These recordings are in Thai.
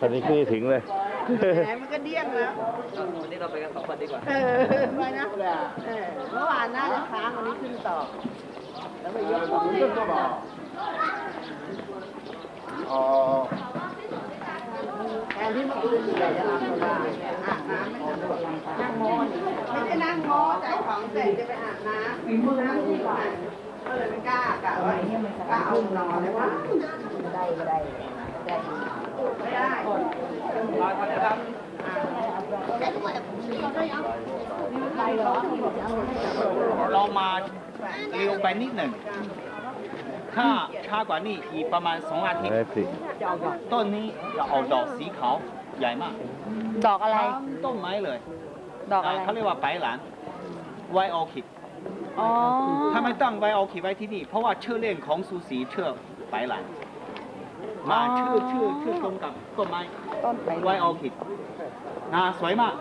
ตอนนี้ขึ้นถึงเลยไหนมันก็เดี้ยงแล้ววันนี้เราไปกันสองคนดีกว่า เออไปนะเออเมื่อวานน่าจะค้างวันนี้ขึ้นต่อ แล้วไปยกของที่อ๋อแทนที่เมื่อคืนอยากจะอาบน้ำอาบน้ำไม่สะดวกนั่งโม้ไม่ใช่นั่งโม้จ่ายของเสร็จจะไปอาบน้ำน้ำที่ไหนก็เลยไม่กล้ากะว่าก็เอานอนเลยว่าไม่ได้ไม่ได้ ไม่ได้มาทำนะครับเรามาเร็วไปนิดหนึ่ง ถ้าช้ากว่านี้อีกประมาณสองอาทิตย์ได้สิต้นนี้จะออกดอกสีขาวใหญ่มาก ดอกอะไรทั้งต้นไม้เลย ดอกอะไรเขาเรียกว่าไปหลานไวโอคิดอ๋อถ้าไม่ตั้งไวโอคิดไว้ที่นี่ เพราะว่าชื่อเล่นของซูสีชื่อไปหลาน มาชื่อชื่อชื่อตรงกับต้นไม้ต้นไปไวโอคิดนะสวยมาก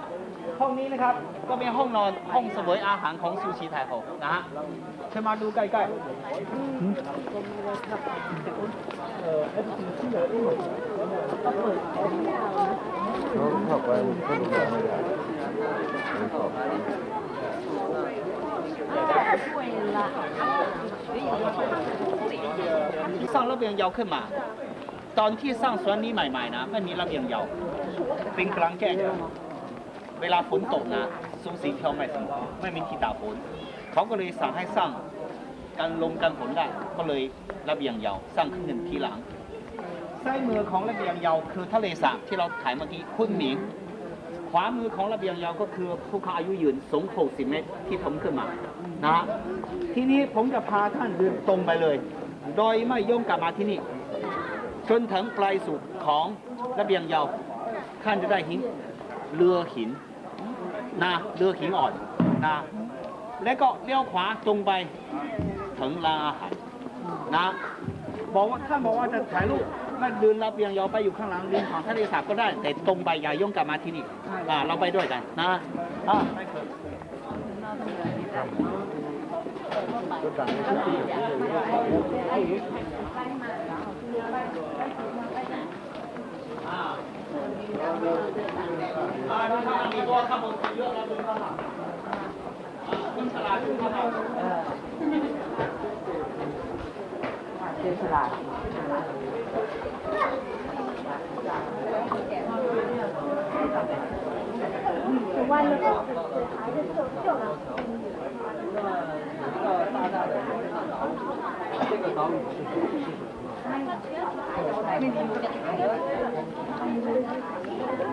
ห้องนี้นะครับ ก็เป็นห้องนอนห้องเสวยอาหารของซูชิไทยโฮนะฮะเชิญมาดูใกล้ๆเขาเข้าไปเขาดูแบบไม่ได้ไม่ชอบที่ ตอนที่สร้างสวนนี้ใหม่ๆนะไม่มีระเบียงยาวเป็นกลางแจ้งเวลาฝนตกนะสูงสีเที่ยวไม่ถึงไม่มีที่ตากฝนเขาก็เลยสั่งให้สร้างกันลมกันฝนได้ก็เลยระเบียงยาวสร้างขึ้นหนึ่งทีหลังซ้ายมือของระเบียงยาวคือทะเลสาบที่เราถ่ายเมื่อกี้คุณหมิงขวามือของระเบียงยาวก็คือภูเขาอายุยืนสูง60เมตรที่ทำขึ้นมานะฮะทีนี้ผมจะพาท่านเดินตรงไปเลย โดยไม่ย่งกลับมาที่นี่ จนถึงปลายสุดของระเบียงยาวท่านจะได้หินเรือหินนะเรือหินอ่อนนะแล้วก็เลี้ยวขวาตรงไปถึงร้านอาหารนะบอกว่าท่านบอกว่าจะถ่ายรูปไม่เดินระเบียงยาวไปอยู่ข้างหลังริมของทะเลสาบก็ได้ แต่ตรงไปอย่าย่งกลับมาที่นี่อ่าเราไปด้วยกันนะอ่าไปเถอะอ่า อ่าดูข้างหลังมีตัวข้างบน เยอะ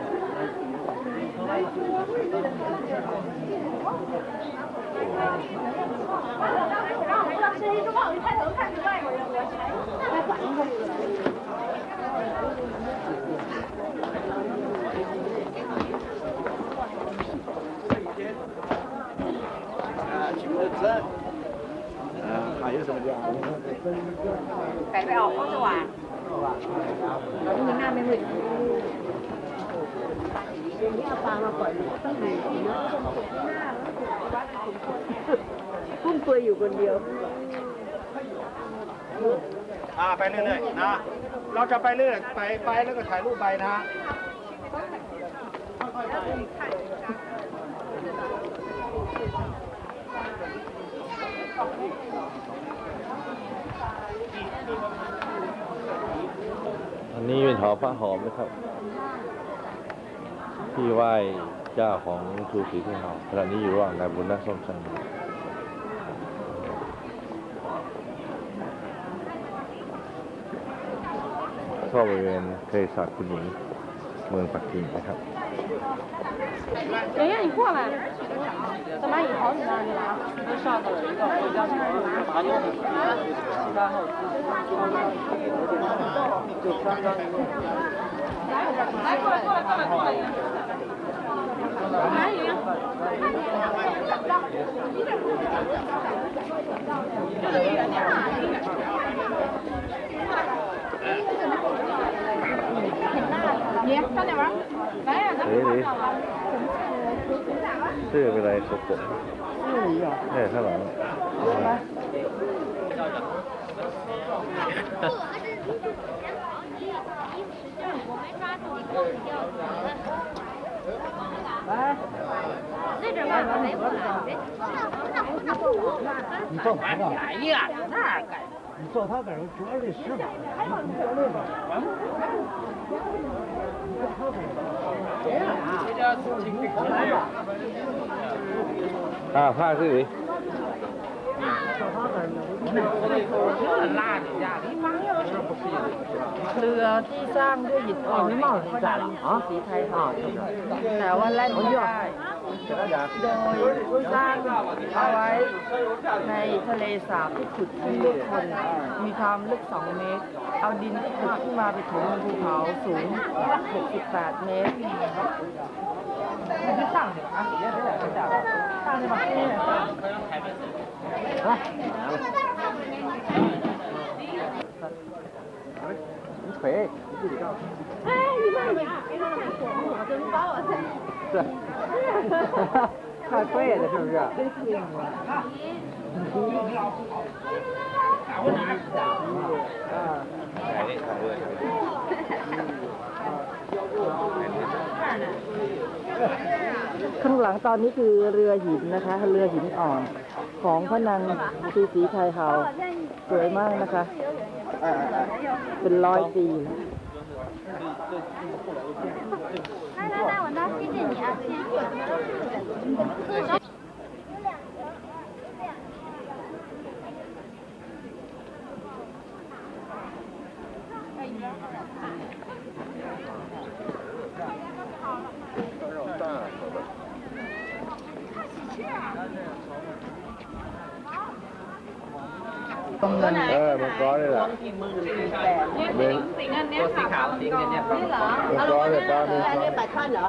แล้วดูข้างห อย่างนี้เอาปลามาปล่อยต้องอยู่เยอะพุ่มเปลือยอยู่คนเดียวอ่าไปเรื่อยๆนะ เราจะไปเรื่อยไปไปแล้วก็ถ่ายรูปไปนะอันนี้เป็นหอพระหอมนะครับ ที่ไหว้เจ้าของชูศรีเทพาขณะนี้อยู่ระหว่างการบุญนักซ่อมแซมเข้าบริเวณเคยศาสตร์คุณหญิงเมืองปักกิ่งนะครับ 圆圆，你过来。怎么以后你哪里来？就上的一个回家去拿用的，其他后就刚刚。来过来过来过来过来。 欢迎！你上那玩儿，来呀，来上那玩。这回来可火。哎，太难了。来。来，那边吧，没过来，别去了，你坐哪儿吧？哎呀，那儿干？你坐他在这桌里吃吧，你坐那边。谁呀？这叫。 เรือที่สร้างด้วยหินอ่อนของพนังสีไทยอ่อนแต่ว่าแล่นไม่ได้โดยสร้างเอาไว้ในทะเลสาบที่ขุดขึ้นด้วยคน มีความลึก 2 เมตร เอาดินที่ขุดขึ้นมาไปถมบนภูเขาสูง 68 เมตร 腿。太贵了，是不是？ข้างหลังตอนนี้คือเรือหินนะคะ เรือหินอ่อน ของพระนางสีสีไทยเฮาสวยมากนะคะ เป็นร้อยปีแล้ว 来来来，我那谢谢你啊， 谢谢。เออมังกรนี่แหละเป็นตัวสีขาวสีเงินเนี่ยมังกรเนี่ยปลาเป็นกรปลาช่อนเหรอ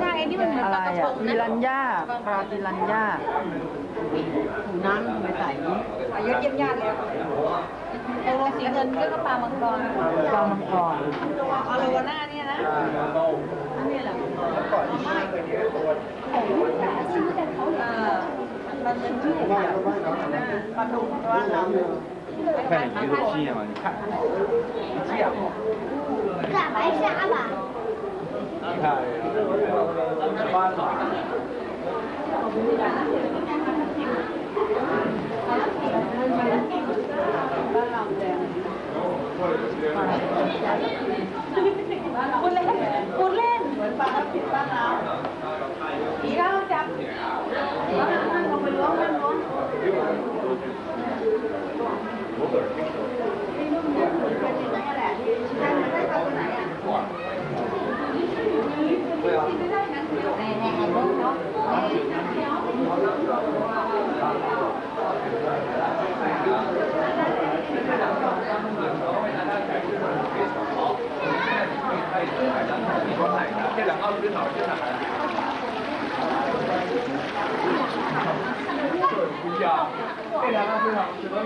ใช่ไอ้นี่มันเหมือนอะไรปลากระพอะงปินะรันย่าปลาปิรันย่าน้ำไม่ใส่นี้อายุเยี่ยมญาติเลยตัวสีเงินก็ปลามังกรปลามังกรอาโลวาน่าเนี่ยนะอันนี้แหละเออ มันเป็นชื่อปลาดุกว่าเรา 看你鱼的鸡嘛，你看，干白虾吧。你看， คุณเล่นคุณเล่นเหมือนปลาทับทิมบ้านเราผีเราจับ cái đàn ông đến hỏi cái đàn ông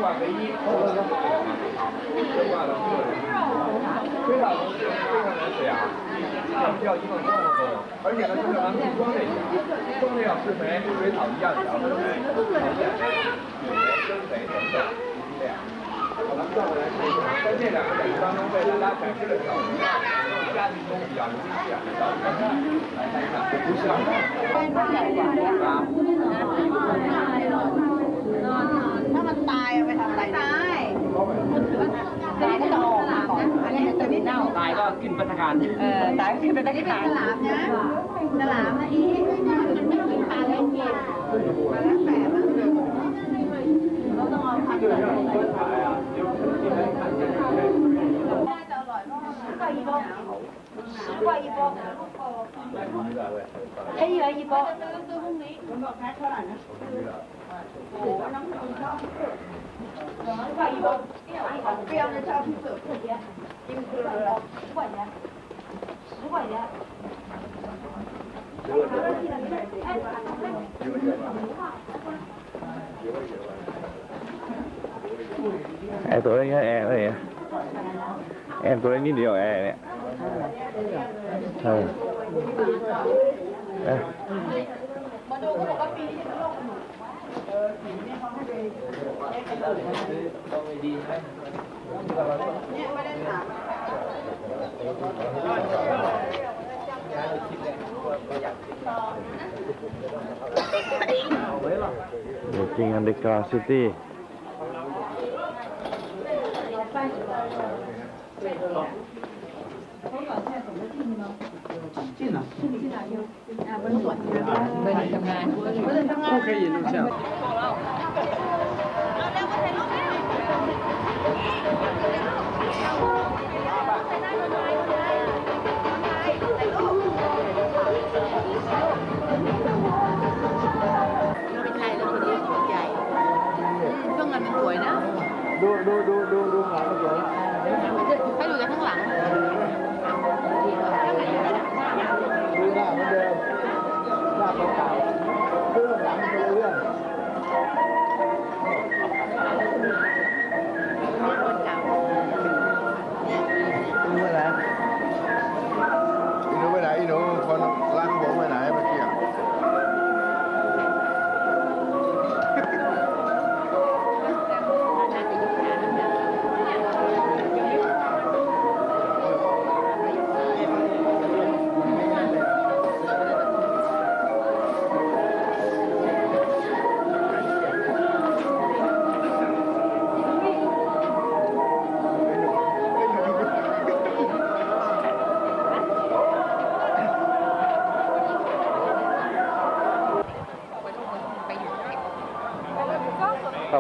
馆唯一，非常非常非常难养，非常需要一定的作用，而且呢，就是咱们不光这些，不光得施肥，绿水草一样的，还得养肥，就这样。好，咱们转过来看一下，在这两个品种当中为大家展示的，家庭中比较容易养，的小鱼，来看一下，不的啊，这是水不像的？ ไม่ทำอะไรตายตายก็จะออกอนนี้จะมีเน่าตายก็กินป็นทารเออตายกินป็นทารสลามนะสลามนะอีมันไม่กินปลาเล่นกมปลาแล้วแปะมันต้องารอยานก็อีโบมักอีโบลูกโตให้เยอะอีโบซื้อพรุ่งนี้มบอกแพ็คเท่าไหร่นะโอ้น้องคุณชอบ ร์ตัวนี้เดียวแอร์เนี่ยใช่เอ๊ะมาดูเขาบอกว่าปีนี้จะเป็นโรคหนูเนี่ยไม่ได้ถามเดี๋ยวจริงอันเดอร์กราวซิตี้เป็ 进了，不，不，可以录像。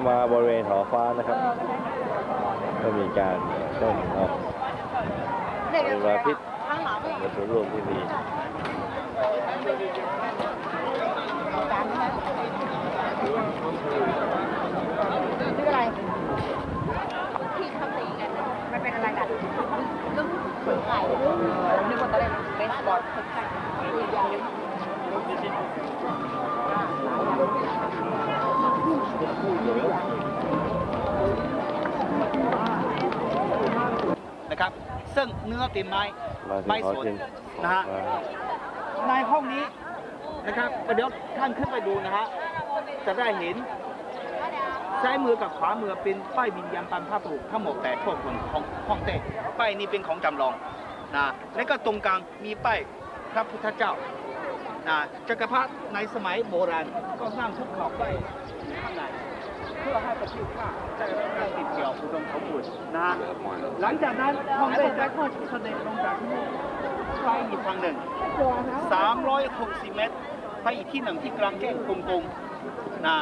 มาบริเวณหอฟ้านะครับก็มีการต้นเอาเวลาพิษมาสู่ร่วมที่นี่มันเป็นอะไรกันเรื่องฝึกไข่นึกว่าตอนแรกเบสบอลฝึกไข่คุยยาว นะครับ ซึ่งเนื้อตีนไม้มาถึงไม้ขอสนชิมนะฮะอ่าในห้องนี้นะครับเดี๋ยวท่านขึ้นไปดูนะฮะจะได้เห็นซ้ายมือกับขวามือเป็นป้ายวิญญาณบรรพบุรุษทั้งหมดแต่พวกคนของห้องเต้ป้ายนี้เป็นของจำลองนะและก็ตรงกลางมีป้ายพระพุทธเจ้า นะจักรพรรดิในสมัยโบราณก็สร้างทุกขอบไปข้างในเพื่อให้ประเทศชาติได้รับการติดเกี่ยวอุดมสมบูรณ์นะ หลังจากนั้นห้องเต้จะเสด็จลงจากที่นี่ไปอีกทางหนึ่ง 360 เมตร ไปอีกที่หนึ่งที่กลางแจ้งกรุงๆนะ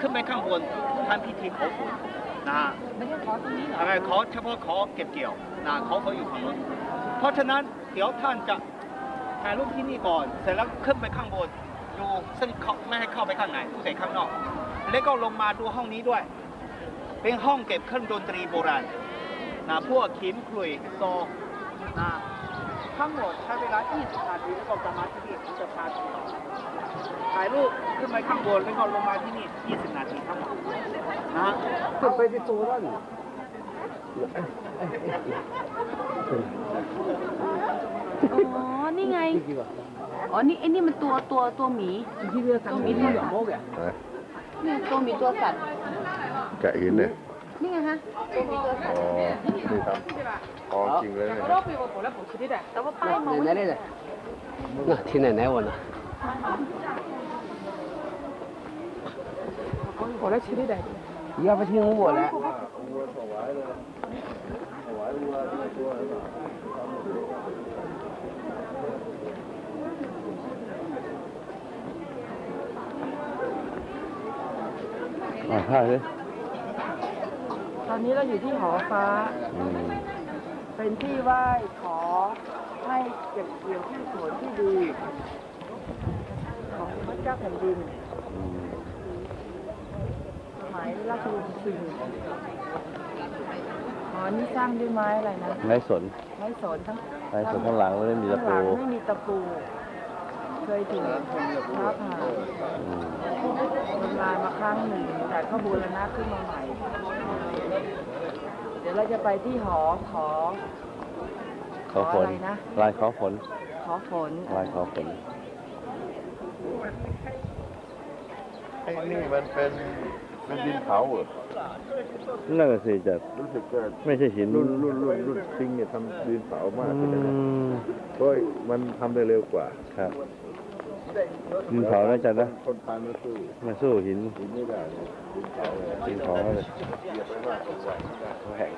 ขึ้นไปข้างบนทำพิธีขอฝนนะไม่ใช่ขอตรงนี้หรอขอเฉพาะขอเก็บเกี่ยวนะขอเขาอยู่ฝั่งนู้นเพราะฉะนั้นเดี๋ยวท่านจะ ถ่ายรูปที่นี่ก่อน เสร็จแล้วขึ้นไปข้างบน ดูซึ่งเขาไม่ให้เข้าไปข้างในแต่ข้างนอก แล้วก็ลงมาดูห้องนี้ด้วย เป็นห้องเก็บเครื่องดนตรีโบราณนะพวกขิมขลุ่ยโซนะทั้งหมดใช้เวลา 20 นาทีแล้วก็จะมาที่นี่ผมจะพาชมต่อถ่ายรูปขึ้นไปข้างบนแล้วก็ลงมาที่นี่ 20 นาทีทั้งหมดนะขึ้นไปที่ตัวนั่น อ๋อ นี่ไง อ๋อ นี่ไอ้นี่มันตัวตัวตัวหมี ตัวหมีตัวสัตว์ ไหน นี่ตัวหมีตัวสัตว์ แกะหินเนี่ย นี่ไงฮะ ตัวหมีตัวสัต อ๋ ว์ อ นี่ครับของจริงเลยเนี่ย แต่ว่าป้ายมองไม่ 奶奶的，那听奶奶我呢。我来骑的的。要不听我来。 อ่าถ่ายเลยตอนนี้เราอยู่ที่หอฟ้า อืมเป็นที่ไหว้ขอให้เก็บเกี่ยวที่สวนที่ดี ของพระเจ้าแผ่นดิน อืม สมัยราชวงศ์ชิงห อนี้สร้างด้วยไม้อะไรนะ ไม้สนไม้สนทั้งไม้สนข้างหลังไม่ได้มีตะข้างหปูลังไม่มีตะปู เคยถูกฟ้าผ่าอืมทำลายมาครั้งหนึ่ง แต่ก็บูรณะขึ้นมาใหม่ เดี๋ยวเราจะไปที่หอขอ ขอฝนอะไรนะลายขอฝนขอฝนลายขอฝนไอ้นี่มันเป็น เป็นดินเผาเหรอนั่นแหละสิจะรู้สึกจะไม่ใช่หินรุ่นรุ่นรุ่นรุ่นซิงเนี่ยทำดินเผามากอืเลยนะมเพราะมันทำได้เร็วกว่าครับดินเผาน่าจะนะคนตายไม่สู้มาสู้หินหินไม่ได้เลยดินเผาเลยดินเผาเลย เหยียบไปมากกว่าแข็ง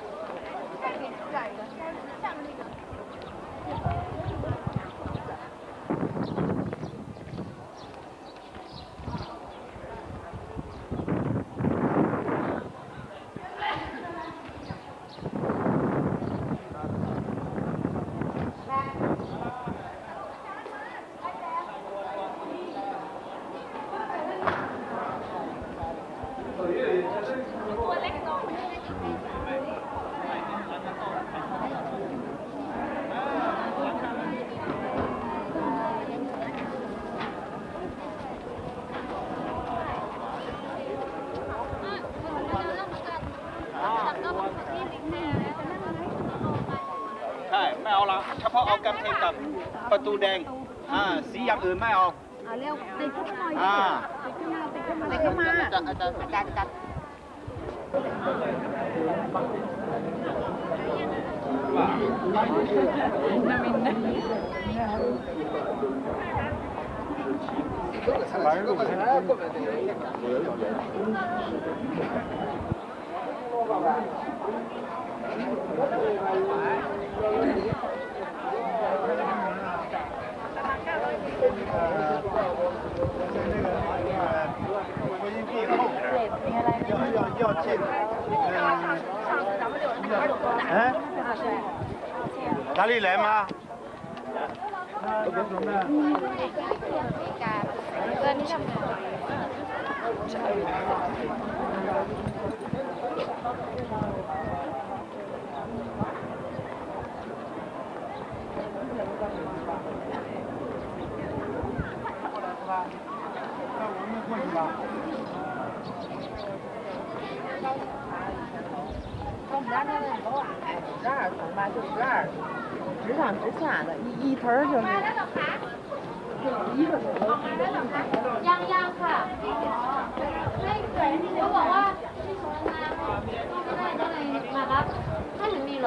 ใช่ ไม่เอาละเฉพาะเอากำแพงกับ ประตูแดงอ่าสีอย่างอื่นไม่เอาเอาเร็วติดขึ้นมาหน่อยอ่าติดขึ้นมาติดขึ้นมาอาจารย์อาจารย์อาจารย์ 要要要进哪里来吗吧，让我们过去吧。咱这楼啊，十二层吧，就十二，直上直下的，一一层就。买了个啥？一个楼。洋洋哈。哎，对，你我娃娃是什么呢？我给他买了，太美了。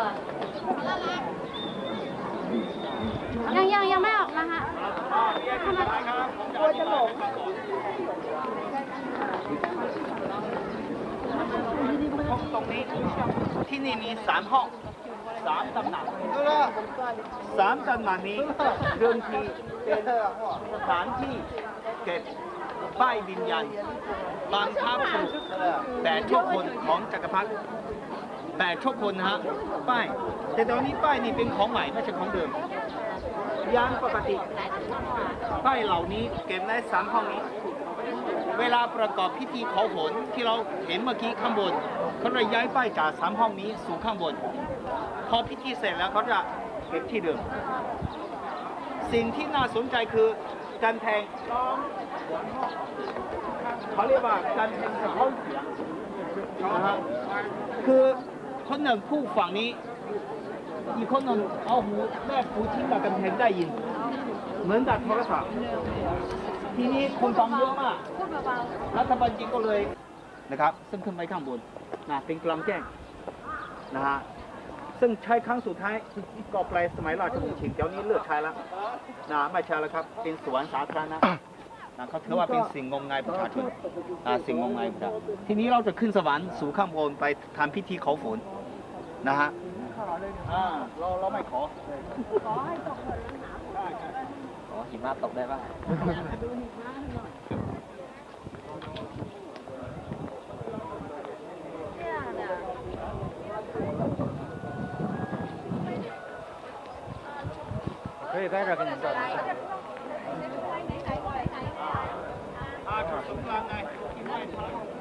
好了，来。洋洋，洋买好了哈。 กลัวจะหลงตรงนี้ที่นี่มีสามห้องสามตำหนักสามตำหนักนี้เดิมทีเป็นสถานที่เก็บป้ายวิญญาณบางทัพถูกแต่ชั่วคนของจักรพรรดิแต่ชั่วคนนะฮะป้าย แต่ตอนนี้ป้ายนี่เป็นของใหม่ไม่ใช่ของเดิม ยานปกติป้เหล่านี้เก็บในสามห้องนี้ เวลาประกอบพิธีเขาโหนที่เราเห็นเมื่อกี้ข้างบนเขาจะย้ายป้ายจากสามห้องนี้สู่ข้างบน พอพิธีเสร็จแล้วเขาจะเก็บที่เดิม สิ่งที่น่าสนใจคือการแทงเขาเรียกว่าการแทงสะท้อนเสียงนะฮะคือคนหนึ่งผู้ฝั่งนี้ อีกคนนึงเอาหูแม่หูทิ้งกับกำแพงได้ยิน เหมือนกับโทรศัพท์ทีนี้คนฟังเยอะมากรัฐบาลจีนก็เลยนะครับ ซึ่งขึ้นไปข้างบนนะเป็นกลางแจ้งนะฮะซึ่งใช้ครั้งสุดท้ายก็ปลายสมัยราชวงศ์ชิงเดี๋ยวนี้เลิกใช้แล้วนะไม่ใช้แล้วครับ เป็นสวนสาธารณะนะเขาถือว่าเป็นสิ่งงมงายประชาชนนะสิ่งงมงายประชาชนทีนี้เราจะขึ้นสวรรค์สู่ข้างบนไปทำพิธีขอฝนนะฮะ อ่าเราเราไม่ขอ ขอหิมะตกได้ป่ะ 可以在这儿给你照。 อ่าจุดศูนย์กลางไงที่ไม่ทะลุ